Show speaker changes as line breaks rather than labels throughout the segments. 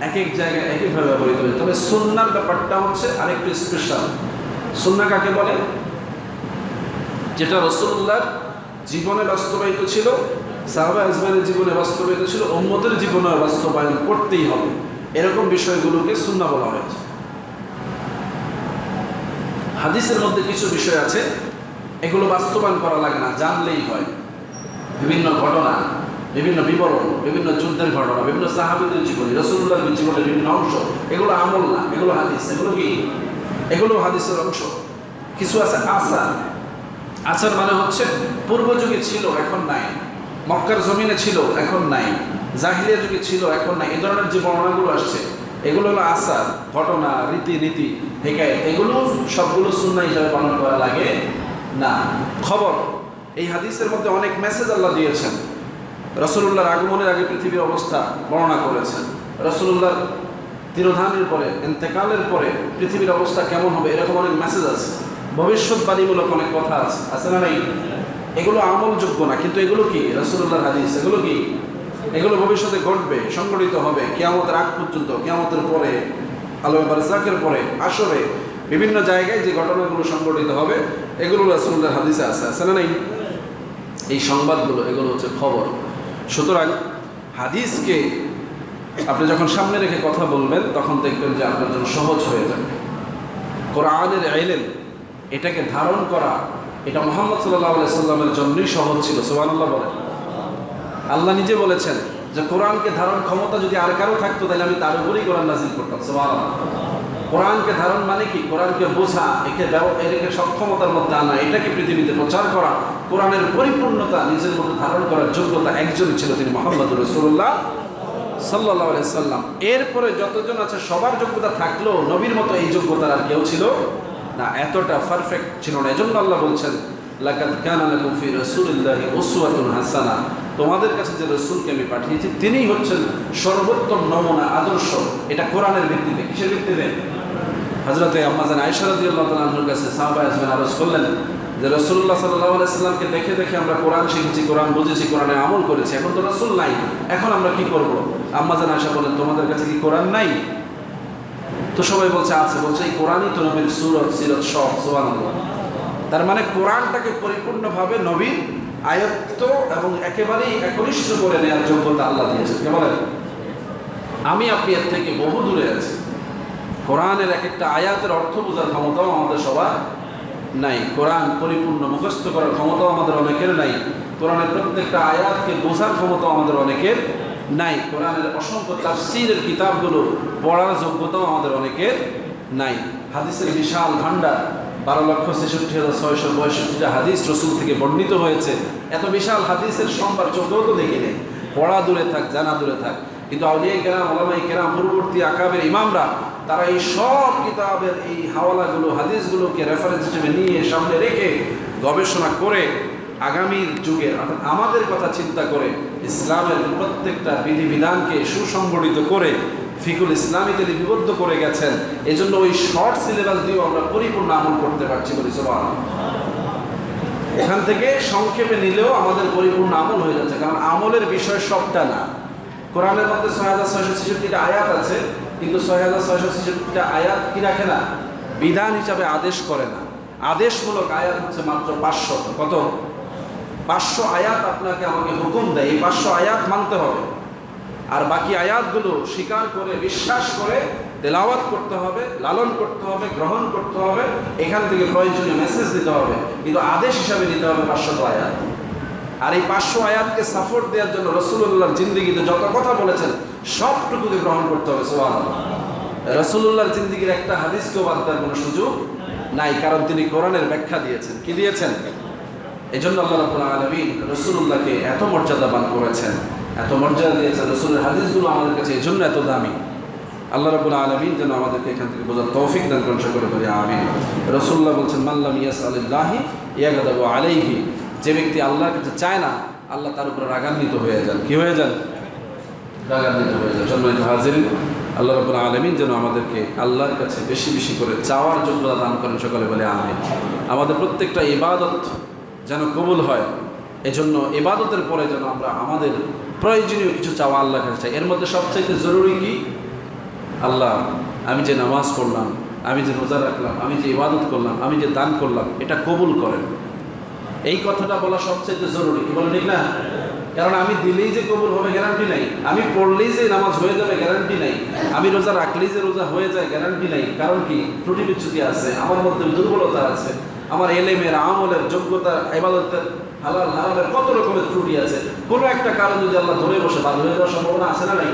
এক এক জায়গায় এক একভাবে ব্যবহৃত হয়েছে তবে সুন্নার ব্যাপারটা হচ্ছে আরেকটু স্পেশাল সুন্না কাকে বলে? যেটা রসুল্লাহর জীবনে বাস্তবায়িত ছিল, সাহাবা আজমানের জীবনে বাস্তবায়িত ছিল, উম্মতের জীবনে বাস্তবায়ন করতেই হবে। এরকম বিষয়গুলোকে সুন্না বলা হয়েছে। হাদিসের মধ্যে কিছু বিষয় আছে, এগুলো বাস্তবায়ন করা লাগে না, জানলেই হয়। বিভিন্ন ঘটনা। বিভিন্ন বিবরণ, বিভিন্ন যুদ্ধের ঘটনা, বিভিন্ন সাহাবিদের জীবনী রসুল্লাহ জীবনের বিভিন্ন অংশ, এগুলো আমল না, এগুলো হাদিস, এগুলো কি? এগুলো হাদিসের অংশ। কিছু আছে? আসার। আচার মানে হচ্ছে, পূর্ব যুগে ছিল, এখন নাই। মক্কার জমিনে ছিল, এখন নাই। জাহিলিয়া যুগে ছিল, এখন নাই। এই ধরনের যে বর্ণনাগুলো আসছে, এগুলো হলো আচার ঘটনা, রীতিনীতি হেকায় এগুলো সবগুলো সুন্না হিসাবে পালন করা লাগে না। খবর, এই হাদিসের মধ্যে অনেক মেসেজ আল্লাহ দিয়েছেন। রসুল্লাহর আগমনের আগে পৃথিবীর অবস্থা বর্ণনা করেছেন। রসুল্লাহর তিরোধানের পরে এন্তেকালের পরে পৃথিবীর অবস্থা কেমন হবে এরকম অনেক মেসেজ আছে। ভবিষ্যৎবাণীমূলক অনেক কথা আছে। আছে না নাই? এগুলো আমলযোগ্য না, কিন্তু এগুলো কি? রসুল্লাহর হাদিস। এগুলো কি? এগুলো ভবিষ্যতে ঘটবে সংগঠিত হবে কেয়ামতের আগ পর্যন্ত, কেয়ামতের পরে আলো বারজাকের পরে, আসরে বিভিন্ন জায়গায় যে ঘটনাগুলো সংগঠিত হবে, এগুলো রসুল্লাহর হাদিসে আছে। আছে না নাই? এই সংবাদগুলো, এগুলো হচ্ছে খবর। সুতরাং হাদিসকে আপনি যখন সামনে রেখে কথা বলবেন, তখন দেখবেন যে আপনার জন্য সহজ হয়ে যাবে। কোরআনের আইলেন এটাকে ধারণ করা, এটা মোহাম্মদ সাল্লাহ সাল্লামের জন্যই সহজ ছিল সোহানুল্লাহ বলেন। আল্লাহ নিজে বলেছেন যে কোরআনকে ধারণ ক্ষমতা যদি আর কারও থাকতো, তাহলে আমি তার উপরেই কোরআন নাজিল করতাম সোহান কোরআনকে ধারণ মানে কি? কোরআনকে বোঝা, একে এটাকে সক্ষমতার মধ্যে আনা, এটাকে পৃথিবীতে প্রচার করা, কোরআনের পরিপূর্ণতা নিজের মধ্যে ধারণ করার যোগ্যতা একজন ছিল তিনি মোহাম্মদ রসুল্লাহ সাল্লাহ সাল্লাম। এরপরে যতজন আছে, সবার যোগ্যতা থাকলেও নবীর মতো এই যোগ্যতার আর কেউ ছিল না। এতটা পারফেক্ট ছিল না। এজন্য আল্লাহ বলছেন কানা হাসানা। তোমাদের কাছে যে রসুলকে আমি পাঠিয়েছি, তিনিই হচ্ছেন সর্বোত্তম নমুনা, আদর্শ। এটা কোরআনের ভিত্তিতে। কিসের ভিত্তিতে? হজরতে আম্মাজান আয়সা রাদিয়াল্লাহু তাআলা কাছে সাহাবা আজমান আরজ করলেন যে রসুল্লাহ সাল্লাহ আলাইসাল্লামকে দেখে দেখে আমরা কোরআন শিখেছি, কোরআন বুঝেছি, কোরআনে আমল করেছি, এখন তো রসুল নাই, এখন আমরা কি করব? আম্মাজান আয়সা বলেন তোমাদের কাছে কি কোরআন নাই? তো সবাই বলছে, আছে। বলছে, এই কোরআনই তো নবীর সুরত, সিরত সব, সুবহানাল্লাহ। তার মানে কোরআনটাকে পরিপূর্ণভাবে নবীর আয়ত্ত এবং একেবারেই একনিষ্ঠ করে নেওয়ার যোগ্যতা আল্লাহ দিয়েছেন। কে বলেন? আমি আপনি এর থেকে বহু দূরে কোরআনের এক একটা আয়াতের অর্থ বোঝার ক্ষমতাও আমাদের সবার নাই। কোরআন পরিপূর্ণ মুখস্থ করার ক্ষমতাও আমাদের অনেকের নাই। কোরআনের প্রত্যেকটা আয়াতকে বোঝার ক্ষমতাও আমাদের অনেকের নাই। কোরআনের অসংখ্য তাফসিরের কিতাবগুলো পড়ার যোগ্যতাও আমাদের অনেকের নাই। হাদিসের বিশাল ভাণ্ডার, বারো লক্ষ ছেষট্টি হাজার ছয়শো পঁয়ষট্টিটা হাদিস রসুল থেকে বর্ণিত হয়েছে। এত বিশাল হাদিসের সম্বার চোখেও তো দেখিনি পড়া দূরে থাক, জানা দূরে থাক। কিন্তু আউলিয়া কেরাম ওলামাই কেরাম, পূর্ববর্তী আকাবের ইমামরা, তারা এই সব কিতাবের এই হাওয়ালাগুলো, হাদিসগুলোকে রেফারেন্স হিসেবে নিয়ে সামনে রেখে গবেষণা করে আগামীর যুগে, অর্থাৎ আমাদের কথা চিন্তা করে ইসলামের প্রত্যেকটা বিধিবিধানকে সুসংগঠিত করে ফিকুল ইসলামীতে লিপিবদ্ধ করে গেছেন, এজন্য ওই শর্ট সিলেবাস দিয়েও আমরা পরিপূর্ণ আমল করতে পারছি বলি সবাই এখান থেকে সংক্ষেপে নিলেও আমাদের পরিপূর্ণ আমল হয়ে যাচ্ছে, কারণ আমলের বিষয় সবটা না। কোরআনের মধ্যে ছয় হাজার ছয়শো ছেষট্টিটা আয়াত আছে, কিন্তু ছয় হাজার ছয়শো ছেষট্টিটা আয়াত কি রাখে না? বিধান হিসাবে আদেশ করে না। আদেশমূলক আয়াত হচ্ছে মাত্র পাঁচশো। কত? পাঁচশো আয়াত আপনাকে আমাকে হুকুম দেয়। এই পাঁচশো আয়াত মানতে হবে। আর বাকি আয়াতগুলো স্বীকার করে, বিশ্বাস করে, তেলাওয়াত করতে হবে, লালন করতে হবে, গ্রহণ করতে হবে, এখান থেকে প্রয়োজনীয় মেসেজ দিতে হবে। কিন্তু আদেশ হিসাবে দিতে হবে পাঁচশত আয়াত। আর এই পাঁচশো আয়াতকে সাপোর্ট দেওয়ার জন্য রসুল্লাহর জিন্দিগিতে যত কথা বলেছেন, সবটুকুকে গ্রহণ করতে হবে সোহান রসুল্লাহর জিন্দিগির একটা হাদিসকেও বাদ দেওয়ার কোনো সুযোগ নাই, কারণ তিনি কোরআনের ব্যাখ্যা দিয়েছেন। কি দিয়েছেন? এই জন্য আল্লাহ রাবুল রসুল্লাহকে এত মর্যাদা মর্যাদাবান করেছেন, এত মর্যাদা দিয়েছেন, রসুলের হাদিসগুলো আমাদের কাছে এই জন্য এত দামি। আল্লাহ রাবুল আলমিন যেন আমাদেরকে এখান থেকে বোঝার তৌফিক দান করেন করে করি আমিন। রসুল্লাহ বলছেন মাল্লাম ইয়াস আলিল্লাহি ইয়াগাদাবু আলাইহি যে ব্যক্তি আল্লাহর কাছে চায় না, আল্লাহ তার উপরে রাগান্বিত হয়ে যান। কি হয়ে যান? রাগান্বিত হয়ে যান। সম্মানিত হাজিরিন, আল্লাহ রবুল আলমিন যেন আমাদেরকে আল্লাহর কাছে বেশি বেশি করে চাওয়ার যোগ্যতা দান করেন, সকলে বলে আমিন। আমাদের প্রত্যেকটা ইবাদত যেন কবুল হয়, এজন্য ইবাদতের পরে যেন আমরা আমাদের প্রয়োজনীয় কিছু চাওয়া আল্লাহর কাছে চাই। এর মধ্যে সবচাইতে জরুরি কি? আল্লাহ, আমি যে নামাজ পড়লাম, আমি যে রোজা রাখলাম, আমি যে ইবাদত করলাম, আমি যে দান করলাম, এটা কবুল করেন। এই কথাটা বলা সবচেয়ে জরুরি। কি বলে ঠিক না? কারণ আমি দিলেই যে কবুল হবে গ্যারান্টি নাই। আমি পড়লেই যে নামাজ হয়ে যাবে গ্যারান্টি নাই। আমি রোজা রাখলেই যে রোজা হয়ে যায় গ্যারান্টি নাই। কারণ কি? ত্রুটি বিচ্যুতি আছে, আমার মধ্যে দুর্বলতা আছে, আমার এলেমের আমলের যোগ্যতা এবাদতের হালাল হালালের কত রকমের ত্রুটি আছে। কোনো একটা কারণ যদি আল্লাহ ধরে বসে বাদ হয়ে যাওয়ার সম্ভাবনা আছে না নাই?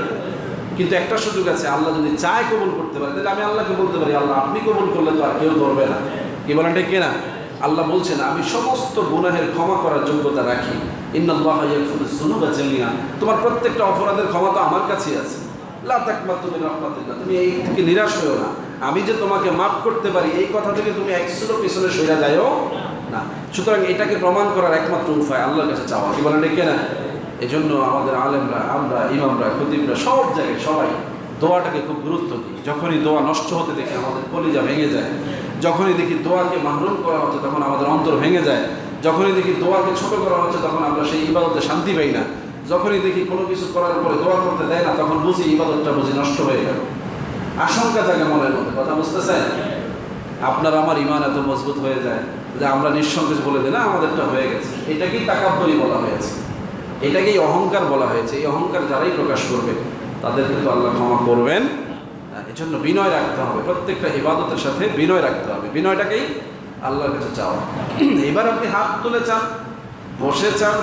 কিন্তু একটা সুযোগ আছে, আল্লাহ যদি চায় কবুল করতে পারে, তাহলে আমি আল্লাহকে বলতে পারি, আল্লাহ, আপনি কবুল করলে তো আর কেউ ধরবে না। কি বলেন ঠিক কিনা? আল্লাহ বলছেন, আমি সমস্ত গুনাহের ক্ষমা করার যোগ্যতা রাখি। তোমার প্রত্যেকটা অপরাধের ক্ষমা তো আমার কাছেই আছে। রাহমাতিল্লাহ, তুমি এই থেকে নিরাশ হয়েও না। আমি যে তোমাকে মাফ করতে পারি, এই কথা থেকে তুমি পিছনে যাইও না। সুতরাং এটাকে প্রমাণ করার একমাত্র উপায় আল্লাহর কাছে চাওয়া। কি এই জন্য আমাদের আলেমরা, আমরা, ইমামরা সব জায়গায় সবাই দোয়াটাকে খুব গুরুত্ব দিই। যখনই দোয়া নষ্ট হতে দেখে আমাদের কলিজা ভেঙে যায়। যখনই দেখি দোয়াকে মাহরুম করা হচ্ছে, তখন আমাদের অন্তর ভেঙে যায়। যখনই দেখি দোয়াকে ছোট করা হচ্ছে, তখন আমরা সেই ইবাদতে শান্তি পাই না। যখনই দেখি কোনো কিছু করার পরে দোয়া করতে দেয় না, তখন বুঝি ইবাদতটা বুঝি নষ্ট হয়ে গেল। আশঙ্কা জাগে মনের মধ্যে, কথা বুঝতেছেন? আপনার আমার ইমান এত মজবুত হয়ে যায় যে আমরা নিঃসংকোচ বলে দিলে আমাদেরটা হয়ে গেছে। এটাকেই তাকাব্বরি বলা হয়েছে। এটাকেই অহংকার বলা হয়েছে। এই অহংকার যারাই প্রকাশ করবে, তাদের কিন্তু আল্লাহ ক্ষমা করবেন। এই জন্য বিনয় রাখতে হবে। প্রত্যেকটা ইবাদতের সাথে বিনয় রাখতে হবে। বিনয়টাকেই আল্লাহর কাছে চাওয়া। এবার আপনি হাত তুলে চান, বসে চান,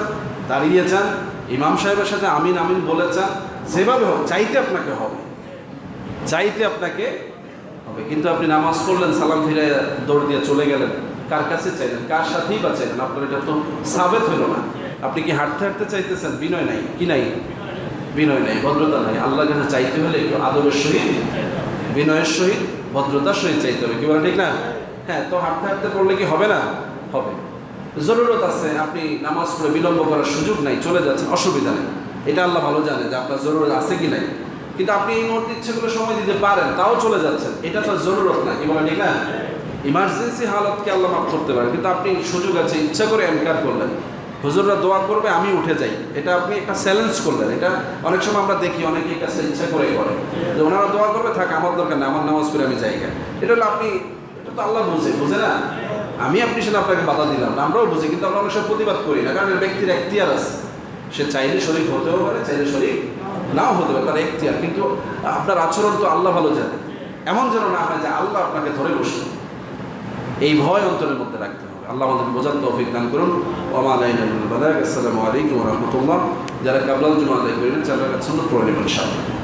দাঁড়িয়ে চান, ইমাম সাহেবের সাথে আমিন আমিন বলে চান, যেভাবে হোক, চাইতে আপনাকে হবে। চাইতে আপনাকে হবে। কিন্তু আপনি নামাজ পড়লেন, সালাম ফিরে দৌড় দিয়ে চলে গেলেন। কার কাছে চাইলেন? কার সাথেই বা চাইলেন? আপনার এটা তো সাবেত হইল না। আপনি কি হাঁটতে হাঁটতে চাইতেছেন? বিনয় নাই। কি নাই? বিনয় নাই, ভদ্রতা নাই। আল্লাহর কাছে চাইতে হলে একটু আদবের সহিত বিনয়ের সহিত, ভদ্রতার সহিত চাইতে হবে, কি বলে ঠিক না? হ্যাঁ তো হাঁটতে হাঁটতে পড়লে কি হবে না? হবে। জরুরত আছে, আপনি নামাজ পড়ে বিলম্ব করার সুযোগ নাই, চলে যাচ্ছেন, অসুবিধা নেই। এটা আল্লাহ ভালো জানে যে আপনার জরুরত আছে কি নাই। কিন্তু আপনি এই মুহূর্তে ইচ্ছে করে সময় দিতে পারেন, তাও চলে যাচ্ছেন। এটা তো জরুরত না কি বলে ঠিক না? ইমার্জেন্সি হালতকে আল্লাহ মাফ করতে পারেন, কিন্তু আপনি সুযোগ আছে, ইচ্ছা করে এনকার করলেন। হুজুররা দোয়া করবে, আমি উঠে যাই। এটা আপনি একটা চ্যালেঞ্জ করলেন। এটা অনেক সময় আমরা দেখি, অনেকে কাজটা ইচ্ছা করে করে। যে ওনারা দোয়া করবে, থাক, আমার দরকার নেই, আমার নামাজ পড়ে আমি জায়গা এটা হলো আপনি, এটা তো আল্লাহ বুঝে বুঝে না? আমি আপনি সেটা আপনাকে বাধা দিলাম না, আমরাও বুঝি, কিন্তু আমরা অনেক সময় প্রতিবাদ করি না, কারণ ব্যক্তির এখতিয়ার আছে। সে চাইলে শরীর হতেও পারে, চাইলে শরীর নাও হতে পারে, তার এখতিয়ার। কিন্তু আপনার আচরণ তো আল্লাহ ভালো জানে। এমন যেন না হয় যে আল্লাহ আপনাকে ধরে বসল। এই ভয় অন্তরের মধ্যে রাখতে আল্লাহ আমাদের বোঝার তৌফিক দান করুন। ওমা আলাইকুম আসসালামু আলাইকুম রহমতুল্লাহ। যারা কাবলাল জুমা আদায় করেন যারা সুন্দর পড়ে নেবেন ইনশাআল্লাহ।